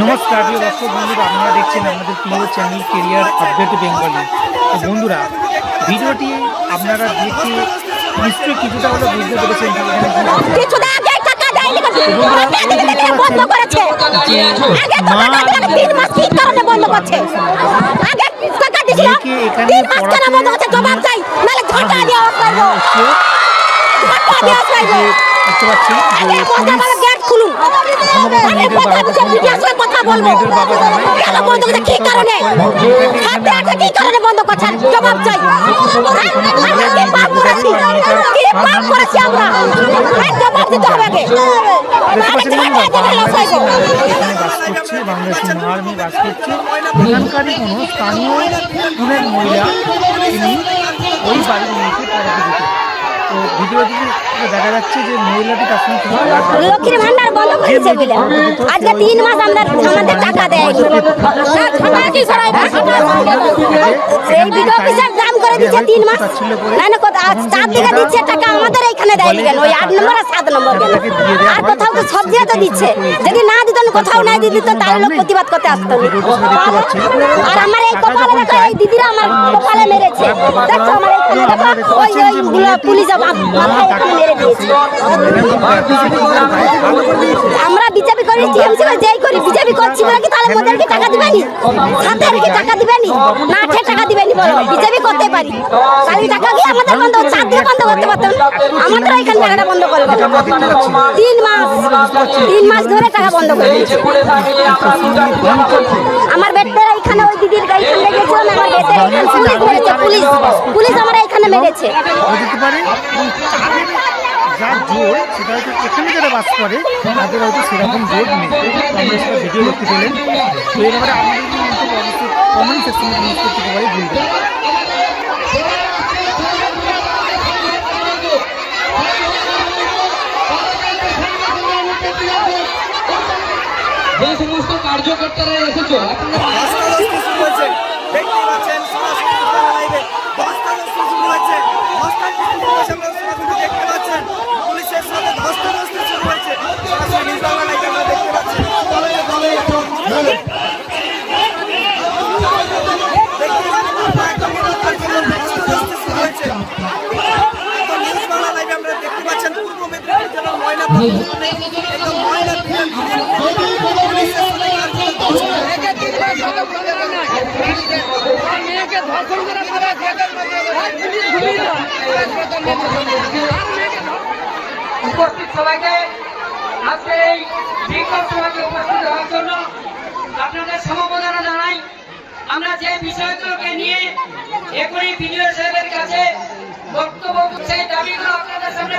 নমস্কার প্রিয় দর্শক বন্ধুরা আপনারা দেখছেন আমাদের প্রিয় চ্যানেল কেরিয়ার আপডেট বেঙ্গলি তো বন্ধুরা ভিডিওটি আপনারা দেখে নিশ্চয়ই কিছুটা হলে বুঝতে পেরেছেন যে এখানে কি হচ্ছে। কিছুদিন আগে টাকা দেয়নি টাকা দিলে দিলে বন্ধ করেছে। আগে টাকা দিলে তিন মাস কি কারণে বন্ধ করছে। আগে টাকা দিছিল তিন মাস কেন বন্ধ করছে জবাব চাই। নাহলে ঝাঁটা দিয়ে আসব হচ্ছে ঝাঁটা দিয়ে আসব যে দেখতে পাচ্ছি যে পুলিশ সম্ভবত আমি মেয়েদের কথা বলব। কেন বন্ধ করছে কি কারণে? এখানে কি কারণে বন্ধ করছে জবাব চাই। আমরা কি পাপ করেছি? কি পাপ করেছি আমরা? জবাব দিতে হবে আগে। দেখতে নাহলে পাচ্ছেন ঝাঁটা বন্ধুরা, দিয়ে বাংলাদেশি লস এখানে বাস করছে বাংলাদেশি যাবে। মহার্মী বাস করছে এখানকারই কোনো স্থানীয় কোনো মহিলা তিনি ওই বাড়ির মেয়েকে তো ভিডিওটি দেখা যাচ্ছে যে মহিলাটি তার সঙ্গে খুব খারাপ ব্যবহার লক্ষ্মীর ভান্ডার বন্ধ করেছে বলে। আজকে তিন মাস আমরা আমাদের টাকা দেয় এই ভিডিও অফিসার করে দিচ্ছে তিন মাস? না না কোথা চার দিকে দিচ্ছে টাকা আমাদের এখানে দেয়নি কেন? ওই আট নম্বর আর সাত নম্বর কেন? আর কোথাও তো সব তো দিচ্ছে। যদি না দিত কোথাও না দিয়ে দিত তাহলে লোক প্রতিবাদ করতে আসতো আর আমার এই কপালে দেখো এই দিদিরা আমার কপালে মেরেছে। দেখছ আমার এইখানে দেখো ওই পুলিশ মাথায় এখানে মেরে দিয়েছে। আমরা বিজেপি করি টিএমসি করে যেই করি বিজেপি করছি বলে কি তাহলে টাকা দিবেনি? সাথে কি টাকা দিবেনি? না টাকা বিজেপি করতে পারি। আমাদের বন্ধ করতে পারতাম আমাদের বন্ধ করে তিন মাস তিন মাস ধরে টাকা বন্ধ করে আমার বেটের এখানে, ওই দিদির পুলিশ পুলিশ আমার এখানে মেরেছে দিতে পারে এবং তাদের যা জোর সেটা হয়তো এখানে যারা বাস করে তাদের হয়তো সেরকম জোর নেই ভিডিও পেলেন তো এর ব্যাপারে আমাদের কমেন্ট সেকশনে করতে যে সমস্ত কার্যকর্তারা এসেছ উপস্থিত সবাইকে আজকে এই বিক্ষোভ সভাকে উপস্থিত হওয়ার জন্য আপনাদের সমবেদনা জানাই। আমরা যে বিষয়গুলোকে নিয়ে এখনই বিডিও সাহেবের কাছে বক্তব্য সেই দাবিগুলো আপনাদের সামনে